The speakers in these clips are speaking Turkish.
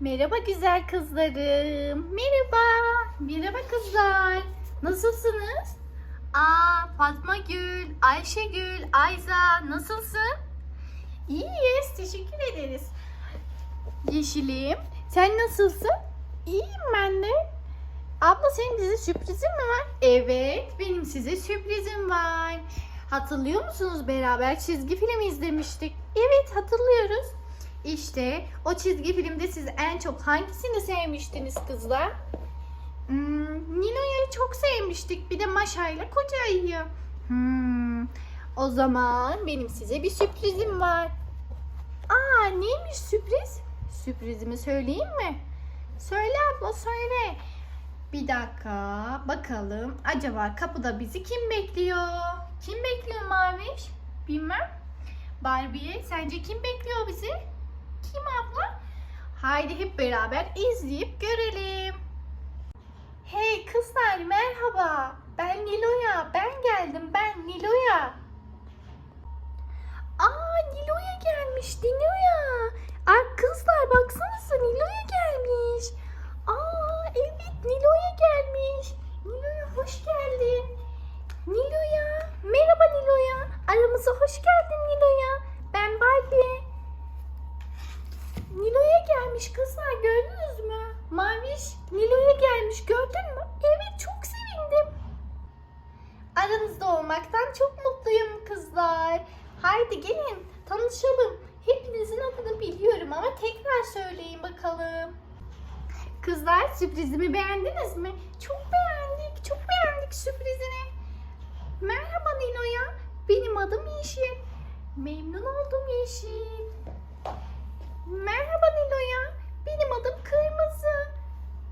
Merhaba güzel kızlarım. Merhaba. Merhaba kızlar. Nasılsınız? Aa Fatma Gül, Ayşegül, Ayza nasılsın? İyiyiz. Teşekkür ederiz. Yeşilim, sen nasılsın? İyiyim ben de. Abla senin bize sürprizin mi var? Evet, benim size sürprizim var. Hatırlıyor musunuz beraber çizgi film izlemiştik? Evet, hatırlıyoruz. İşte o çizgi filmde siz en çok hangisini sevmiştiniz kızlar? Hmm, Nilo'yu çok sevmiştik. Bir de Maşa ile Koca Ayı'yı. Hmm, o zaman benim size bir sürprizim var. Aa neymiş sürpriz? Sürprizimi söyleyeyim mi? Söyle abla söyle. Bir dakika bakalım. Acaba kapıda bizi kim bekliyor? Kim bekliyor Maviş? Bilmem. Barbie sence kim bekliyor bizi? Kim abla? Haydi hep beraber izleyip görelim. Hey kızlar merhaba. Ben Nilo'ya. Ben geldim. Ben Nilo'ya. Aa Nilo'ya gelmiş. Nilo'ya. Ay kızlar baksanıza Nilo'ya gelmiş. Aa evet Nilo'ya gelmiş. Nilo'ya hoş geldin. Nilo'ya. Merhaba Nilo'ya. Aramıza hoş geldin Nilo'ya. Ben Barbie. Nilo'ya gelmiş kızlar gördünüz mü? Maviş Nilo'ya gelmiş gördün mü? Evet çok sevindim. Aranızda olmaktan çok mutluyum kızlar. Haydi gelin tanışalım. Hepinizin adını biliyorum ama tekrar söyleyin bakalım. Kızlar sürprizimi beğendiniz mi? Çok beğendik, çok beğendik sürprizini. Merhaba Nilo'ya. Benim adım Yeşil. Memnun oldum Yeşil. Merhaba Nilo'ya. Benim adım Kırmızı.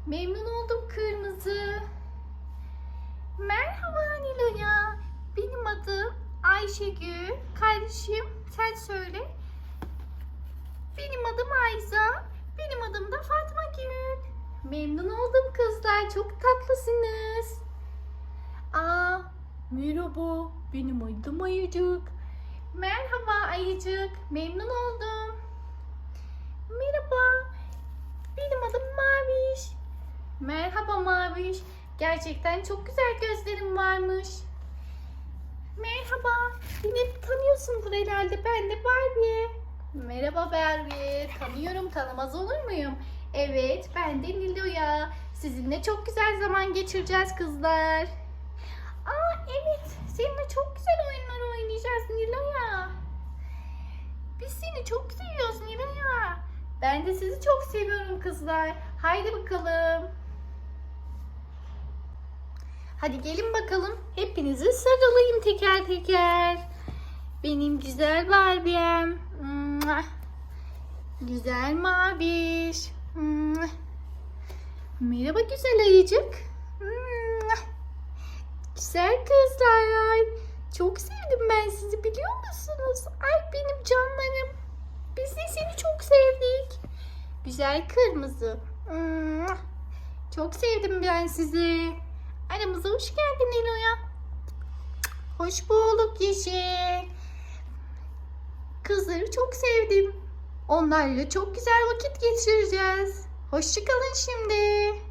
Memnun oldum Kırmızı. Merhaba Nilo'ya. Benim adım Ayşegül. Kardeşim sen söyle. Benim adım Ayza. Benim adım da Fatma Gül. Memnun oldum kızlar. Çok tatlısınız. Aa, merhaba. Benim adım Ayıcık. Merhaba Ayıcık. Memnun oldum. Merhaba. Merhaba Maviş. Gerçekten çok güzel gözlerim varmış. Merhaba. Beni tanıyorsundur herhalde. Ben de Barbie. Merhaba Barbie. Tanıyorum tanımaz olur muyum? Evet ben de Nilo'ya. Sizinle çok güzel zaman geçireceğiz kızlar. Aa evet. Seninle çok güzel oyunlar oynayacağız Nilo'ya. Biz seni çok seviyoruz Nilo'ya. Ben de sizi çok seviyorum kızlar. Haydi bakalım. Hadi gelin bakalım. Hepinizi sarılayım teker teker. Benim güzel Barbie'm. Güzel maviş. Merhaba güzel ayıcık. Güzel kızlar. Çok sevdim ben sizi biliyor musunuz? Ay benim canlarım. Biz de seni çok sevdik. Güzel kırmızı. Çok sevdim ben sizi. Aramıza hoş geldin Nilo'ya. Hoş bulduk Yeşil. Kızları çok sevdim. Onlarla çok güzel vakit geçireceğiz. Hoşçakalın şimdi.